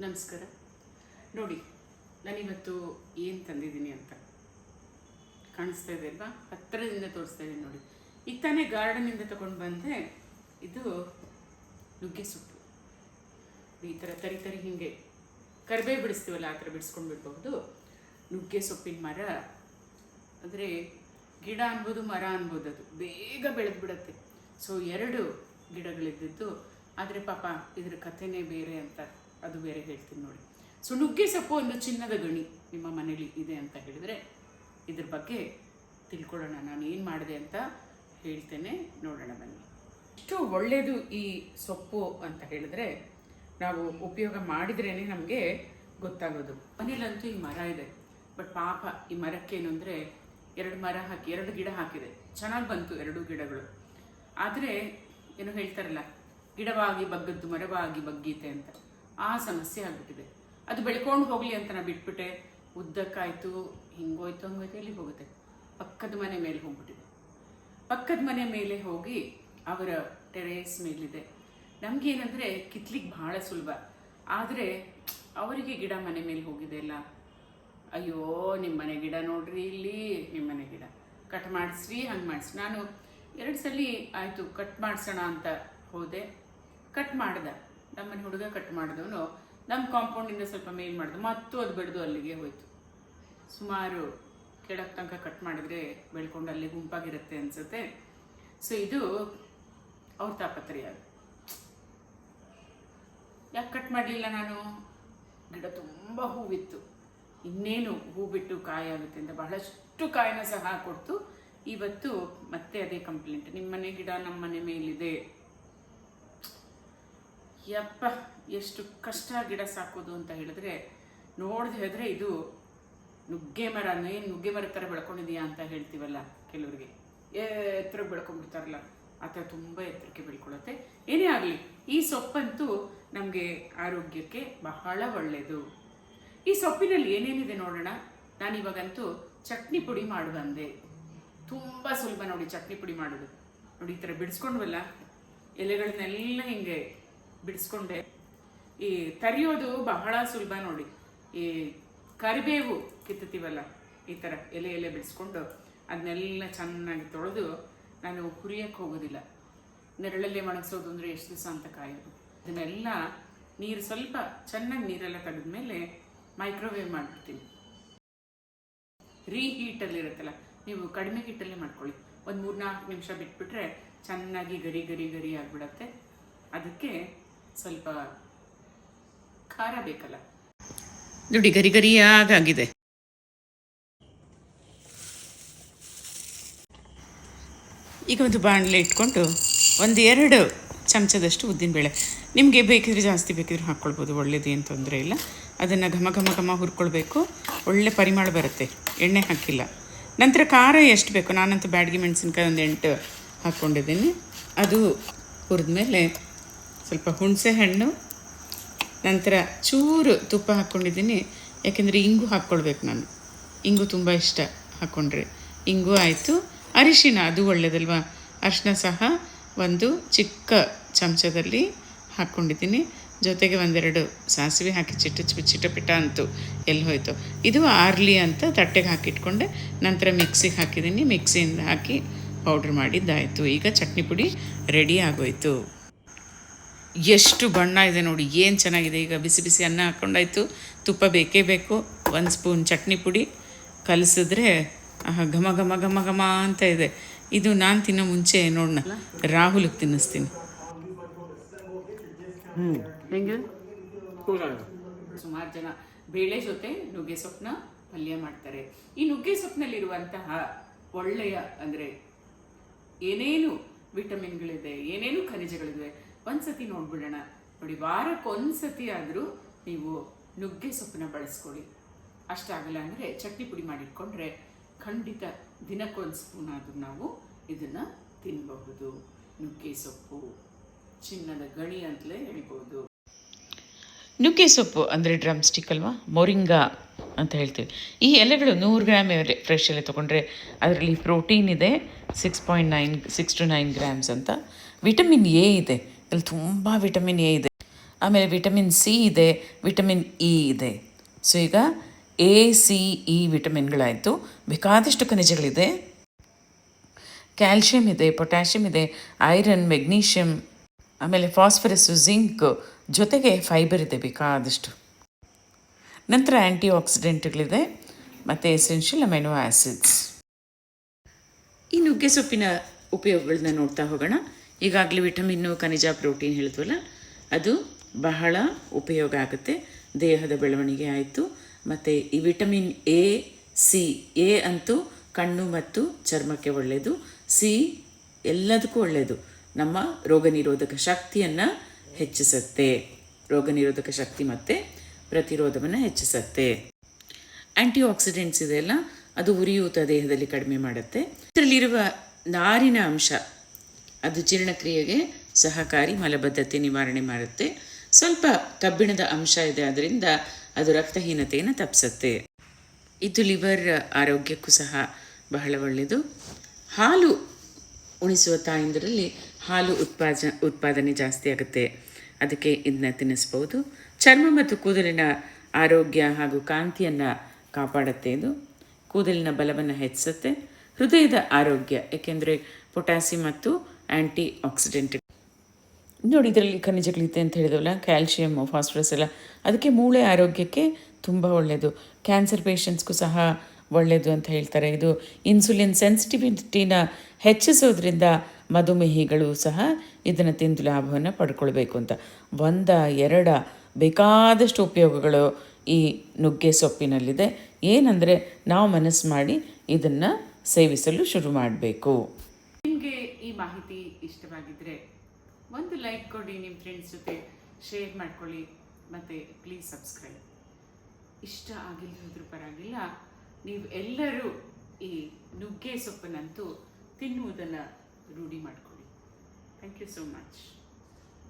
ನಮಸ್ಕಾರ. ನೋಡಿ ನಾನಿವತ್ತು ಏನು ತಂದಿದ್ದೀನಿ ಅಂತ ಕಾಣಿಸ್ತಾ ಇದೆ ಅಲ್ವಾ? ಹತ್ತಿರದಿಂದ ತೋರಿಸ್ತಾ ಇದ್ದೀನಿ ನೋಡಿ. ಈಗ ತಾನೇ ಗಾರ್ಡನಿಂದ ತಗೊಂಡು ಬಂದೆ. ಇದು ನುಗ್ಗೆ ಸೊಪ್ಪು. ಈ ಥರ ತರಿ ತರಿ ಹಿಂಗೆ ಕರಿಬೇವು ಬಿಡಿಸ್ತೀವಲ್ಲ, ಆ ಥರ ಬಿಡಿಸ್ಕೊಂಡು ಬಿಡ್ಬಹುದು. ನುಗ್ಗೆ ಸೊಪ್ಪಿನ ಮರ. ಅಂದರೆ ಗಿಡ ಅನ್ಬೋದು, ಮರ ಅನ್ಬೋದು ಅದು. ಬೇಗ ಬೆಳೆದು ಬಿಡುತ್ತೆ. ಸೊ ಎರಡು ಗಿಡಗಳಿದ್ದಿದ್ದು. ಆದರೆ ಪಾಪ ಇದ್ರ ಕಥೆನೇ ಬೇರೆ ಅಂತ. ಅದು ಬೇರೆ ಹೇಳ್ತೀನಿ ನೋಡಿ. ಸೊ ನುಗ್ಗೆ ಸೊಪ್ಪು ಒಂದು ಚಿನ್ನದ ಗಣಿ ನಿಮ್ಮ ಮನೇಲಿ ಇದೆ ಅಂತ ಹೇಳಿದರೆ ಇದ್ರ ಬಗ್ಗೆ ತಿಳ್ಕೊಳ್ಳೋಣ. ನಾನು ಏನು ಮಾಡಿದೆ ಅಂತ ಹೇಳ್ತೇನೆ. ನೋಡೋಣ ಬನ್ನಿ. ಎಷ್ಟು ಒಳ್ಳೆಯದು ಈ ಸೊಪ್ಪು ಅಂತ ಹೇಳಿದ್ರೆ ನಾವು ಉಪಯೋಗ ಮಾಡಿದ್ರೇ ನಮಗೆ ಗೊತ್ತಾಗೋದು. ಮನೇಲಂತೂ ಈ ಮರ ಇದೆ. ಬಟ್ ಪಾಪ ಈ ಮರಕ್ಕೇನು ಅಂದರೆ ಎರಡು ಮರ ಹಾಕಿ, ಎರಡು ಗಿಡ ಹಾಕಿದೆ. ಚೆನ್ನಾಗಿ ಬಂತು ಎರಡು ಗಿಡಗಳು. ಆದರೆ ಏನು ಹೇಳ್ತಾರಲ್ಲ, ಗಿಡವಾಗಿ ಬಗ್ಗದ್ದು ಮರವಾಗಿ ಬಗ್ಗೀತೆ ಅಂತ. ಆ ಸಮಸ್ಯೆ ಆಗ್ಬಿಟ್ಟಿದೆ. ಅದು ಬೆಳ್ಕೊಂಡು ಹೋಗಲಿ ಅಂತ ನಾ ಬಿಟ್ಬಿಟ್ಟೆ. ಉದ್ದಕ್ಕಾಯ್ತು, ಹಿಂಗೋಯ್ತು, ಹಂಗೋಯ್ತು ಎಲ್ಲಿ ಹೋಗುತ್ತೆ? ಪಕ್ಕದ ಮನೆ ಮೇಲೆ ಹೋಗ್ಬಿಟ್ಟಿದೆ. ಪಕ್ಕದ ಮನೆ ಮೇಲೆ ಹೋಗಿ ಅವರ ಟೆರೇಸ್ ಮೇಲಿದೆ. ನಮಗೇನಂದರೆ ಕಿತ್ಲಿಕ್ಕೆ ಭಾಳ ಸುಲಭ. ಆದರೆ ಅವರಿಗೆ ಗಿಡ ಮನೆ ಮೇಲೆ ಹೋಗಿದೆ ಅಲ್ಲ. ಅಯ್ಯೋ ನಿಮ್ಮ ಮನೆ ಗಿಡ ನೋಡ್ರಿ ಇಲ್ಲಿ ನಿಮ್ಮ ಮನೆ ಗಿಡ. ಕಟ್ ಮಾಡಿಸ್ರಿ, ಹಂಗೆ ಮಾಡಿಸಿ. ನಾನು ಎರಡು ಸಲ ಆಯಿತು, ಕಟ್ ಮಾಡಿಸೋಣ ಅಂತ ಹೋದೆ. ಕಟ್ ಮಾಡ್ದೆ. ನಮ್ಮನೆ ಹುಡುಗ ಕಟ್ ಮಾಡಿದವನು, ನಮ್ಮ ಕಾಂಪೌಂಡಿಂದ ಸ್ವಲ್ಪ ಮೇಲ್ ಮಾಡಿದ್ರು ಮತ್ತು ಅದು ಬೆಳೆದು ಅಲ್ಲಿಗೆ ಹೋಯ್ತು. ಸುಮಾರು ಕೆಳಕ್ಕೆ ತನಕ ಕಟ್ ಮಾಡಿದರೆ ಬೆಳ್ಕೊಂಡು ಅಲ್ಲಿ ಗುಂಪಾಗಿರುತ್ತೆ ಅನ್ಸುತ್ತೆ. ಸೊ ಇದು ಅವ್ರ ತಾಪತ್ರಯ. ಯಾಕೆ ಕಟ್ ಮಾಡಲಿಲ್ಲ ನಾನು? ಗಿಡ ತುಂಬ ಹೂವಿತ್ತು. ಇನ್ನೇನು ಹೂ ಬಿಟ್ಟು ಕಾಯಿ ಆಗುತ್ತೆ ಅಂತ ಬಹಳಷ್ಟು ಕಾಯಿನ ಸಹ ಕೊಡ್ತು. ಇವತ್ತು ಮತ್ತೆ ಅದೇ ಕಂಪ್ಲೇಂಟ್ ನಿಮ್ಮ ಮನೆ ಗಿಡ ನಮ್ಮ ಮನೆ ಮೇಲಿದೆ. ಯಪ್ಪ, ಎಷ್ಟು ಕಷ್ಟ ಗಿಡ ಸಾಕೋದು ಅಂತ ಹೇಳಿದ್ರೆ, ನೋಡ್ದೆ ಹೇಳಿದ್ರೆ ಇದು ನುಗ್ಗೆ ಮರ ಏನು ನುಗ್ಗೆ ಮರ ಥರ ಬೆಳ್ಕೊಂಡಿದೀಯಾ ಅಂತ ಹೇಳ್ತೀವಲ್ಲ ಕೆಲವರಿಗೆ. ಎತ್ತರ ಬೆಳ್ಕೊಂಡ್ಬಿಡ್ತಾರಲ್ಲ, ಆ ಥರ ತುಂಬ ಎತ್ತರಕ್ಕೆ ಬೆಳ್ಕೊಳತ್ತೆ ಏನೇ ಆಗಲಿ, ಈ ಸೊಪ್ಪಂತೂ ನಮಗೆ ಆರೋಗ್ಯಕ್ಕೆ ಬಹಳ ಒಳ್ಳೆಯದು ಈ ಸೊಪ್ಪಿನಲ್ಲಿ ಏನೇನಿದೆ ನೋಡೋಣ? ನಾನಿವಾಗಂತೂ ಚಟ್ನಿ ಪುಡಿ ಮಾಡಿ ಬಂದೆ ತುಂಬ ಸುಲಭ ನೋಡಿ ಚಟ್ನಿ ಪುಡಿ ಮಾಡೋದು. ನೋಡಿ ಈ ಥರ ಬಿಡಿಸ್ಕೊಂಡ್ವಲ್ಲ ಎಲೆಗಳನ್ನೆಲ್ಲ ಹಿಂಗೆ ಬಿಡಿಸ್ಕೊಂಡೆ. ಈ ತರಿಯೋದು ಬಹಳ ಸುಲಭ ನೋಡಿ. ಈ ಕರಿಬೇವು ಕಿತ್ತುತ್ತೀವಲ್ಲ, ಈ ಥರ ಎಲೆ ಎಲೆ ಬಿಡಿಸ್ಕೊಂಡು ಅದನ್ನೆಲ್ಲ ಚೆನ್ನಾಗಿ ತೊಳೆದು ನಾನು ಹುರಿಯಕ್ಕೆ ಹೋಗೋದಿಲ್ಲ. ನೆರಳಲ್ಲೇ ಒಣಗಿಸೋದು ಅಂದರೆ ಎಷ್ಟು ದಿವಸ ಅಂತ ಕಾಯೋದು. ಅದನ್ನೆಲ್ಲ ನೀರು ಸ್ವಲ್ಪ ಚೆನ್ನಾಗಿ ನೀರೆಲ್ಲ ತೆಗೆದ್ಮೇಲೆ ಮೈಕ್ರೋವೇವ್ ಮಾಡಿಬಿಡ್ತೀನಿ. ರೀ ಹೀಟಲ್ಲಿ ಇರುತ್ತಲ್ಲ, ನೀವು ಕಡಿಮೆ ಹೀಟಲ್ಲೇ ಮಾಡ್ಕೊಳ್ಳಿ. ಒಂದು ಮೂರು ನಾಲ್ಕು ನಿಮಿಷ ಬಿಟ್ಬಿಟ್ರೆ ಚೆನ್ನಾಗಿ ಗರಿ ಗರಿ ಗರಿ ಆಗಿಬಿಡತ್ತೆ. ಅದಕ್ಕೆ ಸ್ವಲ್ಪ ಖಾರ ಬೇಕಲ್ಲ. ನೋಡಿ, ಗರಿ ಗರಿಯಾಗಾಗಿದೆ. ಈಗ ಒಂದು ಬಾಣಲೆ ಇಟ್ಕೊಂಡು ಒಂದು ಎರಡು ಚಮಚದಷ್ಟು ಉದ್ದಿನಬೇಳೆ ನಿಮಗೆ ಬೇಕಿದ್ರೆ ಜಾಸ್ತಿ ಬೇಕಿದ್ರೆ ಹಾಕ್ಕೊಳ್ಬೋದು, ಒಳ್ಳೇದು ಏನು ತೊಂದರೆ ಇಲ್ಲ. ಅದನ್ನು ಘಮ ಘಮ ಘಮ ಹುರ್ಕೊಳ್ಬೇಕು. ಒಳ್ಳೆ ಪರಿಮಳ ಬರುತ್ತೆ, ಎಣ್ಣೆ ಹಾಕಿಲ್ಲ. ನಂತರ ಖಾರ ಎಷ್ಟು ಬೇಕು? ನಾನಂತೂ ಬ್ಯಾಡಗಿ ಮೆಣಸಿನ್ಕಾಯಿ ಒಂದು ಎಂಟು ಹಾಕ್ಕೊಂಡಿದ್ದೀನಿ. ಅದು ಹುರಿದ್ಮೇಲೆ ಸ್ವಲ್ಪ ಹುಣಸೆ ಹಣ್ಣು, ನಂತರ ಚೂರು ತುಪ್ಪ ಹಾಕ್ಕೊಂಡಿದ್ದೀನಿ. ಯಾಕೆಂದರೆ ಇಂಗು ಹಾಕ್ಕೊಳ್ಬೇಕು ನಾನು. ಇಂಗು ತುಂಬ ಇಷ್ಟ ಹಾಕ್ಕೊಂಡ್ರೆ ಇಂಗು ಆಯಿತು. ಅರಿಶಿನ, ಅದು ಒಳ್ಳೆಯದಲ್ವಾ ಅರಿಶಿನ ಸಹ ಒಂದು ಚಿಕ್ಕ ಚಮಚದಲ್ಲಿ ಹಾಕ್ಕೊಂಡಿದ್ದೀನಿ. ಜೊತೆಗೆ ಒಂದೆರಡು ಸಾಸಿವೆ ಹಾಕಿ ಚಿಟ್ಟ ಚಿಟ್ಟ ಚಿಟಪಿಟ ಅಂತು ಎಲ್ಲಿ ಹೋಯ್ತು. ಇದು ಆರ್ಲಿ ಅಂತ ತಟ್ಟೆಗೆ ಹಾಕಿಟ್ಕೊಂಡೆ. ನಂತರ ಮಿಕ್ಸಿಗೆ ಹಾಕಿದ್ದೀನಿ. ಮಿಕ್ಸಿಯಿಂದ ಹಾಕಿ ಪೌಡ್ರ್ ಮಾಡಿದ್ದಾಯಿತು. ಈಗ ಚಟ್ನಿ ಪುಡಿ ರೆಡಿ ಆಗೋಯ್ತು. ಎಷ್ಟು ಬಣ್ಣ ಇದೆ ನೋಡಿ ಏನು ಚೆನ್ನಾಗಿದೆ? ಈಗ ಬಿಸಿ ಬಿಸಿ ಅನ್ನ ಹಾಕ್ಕೊಂಡಾಯ್ತು ತುಪ್ಪ ಬೇಕೇ ಬೇಕು. ಒಂದು ಸ್ಪೂನ್ ಚಟ್ನಿ ಪುಡಿ ಕಲಸಿದ್ರೆ ಆಹಾ ಘಮ ಘಮ ಘಮ ಘಮ ಅಂತ ಇದೆ. ಇದು ನಾನು ತಿನ್ನೋ ಮುಂಚೆ ನೋಡೋಣ ರಾಹುಲಿಗೆ ತಿನ್ನಿಸ್ತೀನಿ. ಹೆಂಗೆ? ಸುಮಾರು ಜನ ಬೇಳೆ ಜೊತೆ ನುಗ್ಗೆ ಸೊಪ್ಪನ್ನ ಪಲ್ಯ ಮಾಡ್ತಾರೆ. ಈ ನುಗ್ಗೆ ಸೊಪ್ಪಿನಲ್ಲಿರುವಂತಹ ಒಳ್ಳೆಯ ಅಂದರೆ ಏನೇನು ವಿಟಮಿನ್ಗಳಿದೆ ಏನೇನು ಖನಿಜಗಳಿದೆ ಒಂದ್ಸತಿ ನೋಡ್ಬಿಡೋಣ. ನೋಡಿ ವಾರಕ್ಕೆ ಒಂದ್ಸತಿ ಆದರೂ ನೀವು ನುಗ್ಗೆ ಸೊಪ್ಪನ್ನ ಬಳಸ್ಕೊಳ್ಳಿ. ಅಷ್ಟಾಗಲ್ಲ ಅಂದರೆ ಚಟ್ನಿ ಪುಡಿ ಮಾಡಿಟ್ಕೊಂಡ್ರೆ ಖಂಡಿತ ದಿನಕ್ಕೊಂದು ಸ್ಪೂನ್ ಆದರೂ ನಾವು ಇದನ್ನು ತಿನ್ನಬಹುದು ನುಗ್ಗೆ ಸೊಪ್ಪು, ಚಿನ್ನದ ಗಣಿ ಅಂತಲೇ ಹೇಳ್ಬೋದು. ನುಗ್ಗೆ ಸೊಪ್ಪು ಅಂದರೆ ಡ್ರಮ್ ಸ್ಟಿಕ್ ಅಲ್ವಾ? ಮೊರಿಂಗಾ ಅಂತ ಹೇಳ್ತೀವಿ. ಈ ಎಲೆಗಳು ನೂರು ಗ್ರಾಮ್ ಎಲೆ ಫ್ರೆಶ್ ಎಲೆ ತೊಗೊಂಡ್ರೆ ಅದರಲ್ಲಿ ಪ್ರೋಟೀನ್ ಇದೆ six point nine six to nine grams ಅಂತ. ವಿಟಮಿನ್ ಎ ಇದೆ. ಅಲ್ಲಿ ತುಂಬ ವಿಟಮಿನ್ ಎ ಇದೆ. ಆಮೇಲೆ ವಿಟಮಿನ್ ಸಿ ಇದೆ, ವಿಟಮಿನ್ ಇ ಇದೆ. ಸೊ ಈಗ ಎ, ಸಿ, ಇ ವಿಟಮಿನ್ಗಳಾಯಿತು. ಬೇಕಾದಷ್ಟು ಖನಿಜಗಳಿದೆ. ಕ್ಯಾಲ್ಶಿಯಂ ಇದೆ ಪೊಟ್ಯಾಷಿಯಮ್ ಇದೆ, ಐರನ್ ಮೆಗ್ನೀಷಿಯಮ್ ಆಮೇಲೆ ಫಾಸ್ಫರಸ್ಸು ಜಿಂಕ್ ಜೊತೆಗೆ ಫೈಬರ್ ಇದೆ ಬೇಕಾದಷ್ಟು. ನಂತರ ಆ್ಯಂಟಿ ಆಕ್ಸಿಡೆಂಟ್ಗಳಿದೆ ಮತ್ತು ಎಸೆನ್ಷಿಯಲ್ ಅಮೈನೋ ಆ್ಯಸಿಡ್ಸ್ ಈ ನುಗ್ಗೆ ಸೊಪ್ಪಿನ ಉಪಯೋಗಗಳನ್ನ ನೋಡ್ತಾ ಹೋಗೋಣ. ಈಗಾಗಲೇ ವಿಟಮಿನ್ನು ಖನಿಜ, ಪ್ರೋಟೀನ್ ಹೇಳಿದ್ವಲ್ಲ, ಅದು ಬಹಳ ಉಪಯೋಗ ಆಗುತ್ತೆ. ದೇಹದ ಬೆಳವಣಿಗೆ ಆಯಿತು. ಮತ್ತು ಈ ವಿಟಮಿನ್ ಎ, ಸಿ, ಎ ಅಂತೂ ಕಣ್ಣು ಮತ್ತು ಚರ್ಮಕ್ಕೆ ಒಳ್ಳೆಯದು ಸಿ ಎಲ್ಲದಕ್ಕೂ ಒಳ್ಳೆಯದು ನಮ್ಮ ರೋಗ ನಿರೋಧಕ ಶಕ್ತಿಯನ್ನು ಹೆಚ್ಚಿಸುತ್ತೆ. ರೋಗ ನಿರೋಧಕ ಶಕ್ತಿ ಮತ್ತು ಪ್ರತಿರೋಧವನ್ನು ಹೆಚ್ಚಿಸುತ್ತೆ. ಆ್ಯಂಟಿ ಆಕ್ಸಿಡೆಂಟ್ಸ್ ಇದೆಯಲ್ಲ ಅದು ಉರಿಯೂತ ದೇಹದಲ್ಲಿ ಕಡಿಮೆ ಮಾಡುತ್ತೆ. ಇದರಲ್ಲಿರುವ ನಾರಿನ ಅಂಶ ಅದು ಜೀರ್ಣಕ್ರಿಯೆಗೆ ಸಹಕಾರಿ ಮಲಬದ್ಧತೆ ನಿವಾರಣೆ ಮಾಡುತ್ತೆ. ಸ್ವಲ್ಪ ಕಬ್ಬಿಣದ ಅಂಶ ಇದೆ, ಅದರಿಂದ ಅದು ರಕ್ತಹೀನತೆಯನ್ನು ತಪ್ಪಿಸುತ್ತೆ ಇದು ಲಿವರ್ ಆರೋಗ್ಯಕ್ಕೂ ಸಹ ಬಹಳ ಒಳ್ಳೆಯದು. ಹಾಲು ಉಣಿಸುವ ತಾಯಂದರಲ್ಲಿ ಹಾಲು ಉತ್ಪಾದ ಉತ್ಪಾದನೆ ಜಾಸ್ತಿ ಆಗುತ್ತೆ. ಅದಕ್ಕೆ ಇದನ್ನ ತಿನ್ನಿಸ್ಬೋದು. ಚರ್ಮ ಮತ್ತು ಕೂದಲಿನ ಆರೋಗ್ಯ ಹಾಗೂ ಕಾಂತಿಯನ್ನು ಕಾಪಾಡುತ್ತೆ ಇದು. ಕೂದಲಿನ ಬಲವನ್ನು ಹೆಚ್ಚಿಸುತ್ತೆ. ಹೃದಯದ ಆರೋಗ್ಯ, ಏಕೆಂದರೆ ಪೊಟ್ಯಾಸಿಯಂ ಮತ್ತು ಆ್ಯಂಟಿ ಆಕ್ಸಿಡೆಂಟ್ ನೋಡಿ, ಇದರಲ್ಲಿ ಖನಿಜಗಳಿದೆ ಅಂತ ಹೇಳಿದವಲ್ಲ ಕ್ಯಾಲ್ಶಿಯಮ್ ಫಾಸ್ಫರಸ್ ಎಲ್ಲ, ಅದಕ್ಕೆ ಮೂಳೆ ಆರೋಗ್ಯಕ್ಕೆ ತುಂಬ ಒಳ್ಳೆಯದು ಕ್ಯಾನ್ಸರ್ ಪೇಷಂಟ್ಸ್ಗೂ ಸಹ ಒಳ್ಳೆಯದು ಅಂತ ಹೇಳ್ತಾರೆ. ಇದು ಇನ್ಸುಲಿನ್ ಸೆನ್ಸಿಟಿವಿಟಿನ ಹೆಚ್ಚಿಸೋದ್ರಿಂದ ಮಧುಮೇಹಿಗಳು ಸಹ ಇದನ್ನು ತಿಂದು ಲಾಭವನ್ನು ಪಡ್ಕೊಳ್ಬೇಕು ಅಂತ. ಒಂದ, ಎರಡ ಬೇಕಾದಷ್ಟು ಉಪಯೋಗಗಳು ಈ ನುಗ್ಗೆ ಸೊಪ್ಪಿನಲ್ಲಿದೆ. ಏನಂದರೆ, ನಾವು ಮನಸ್ಸು ಮಾಡಿ ಇದನ್ನು ಸೇವಿಸಲು ಶುರು ಮಾಡಬೇಕು. ನಿಮಗೆ ಈ ಮಾಹಿತಿ ಇಷ್ಟವಾಗಿದ್ದರೆ ಒಂದು ಲೈಕ್ ಕೊಡಿ ನಿಮ್ಮ ಫ್ರೆಂಡ್ಸ್ ಜೊತೆ ಶೇರ್ ಮಾಡ್ಕೊಳ್ಳಿ, ಮತ್ತು ಪ್ಲೀಸ್ ಸಬ್ಸ್ಕ್ರೈಬ್ ಇಷ್ಟ ಆಗಿಲ್ಲದ್ರ ಪರವಾಗಿಲ್ಲ, ನೀವು ಎಲ್ಲರೂ ಈ ನುಗ್ಗೆ ಸೊಪ್ಪನ್ನಂತೂ ತಿನ್ನುವುದನ್ನು ರೂಢಿ ಮಾಡಿಕೊಳ್ಳಿ. Thank you so much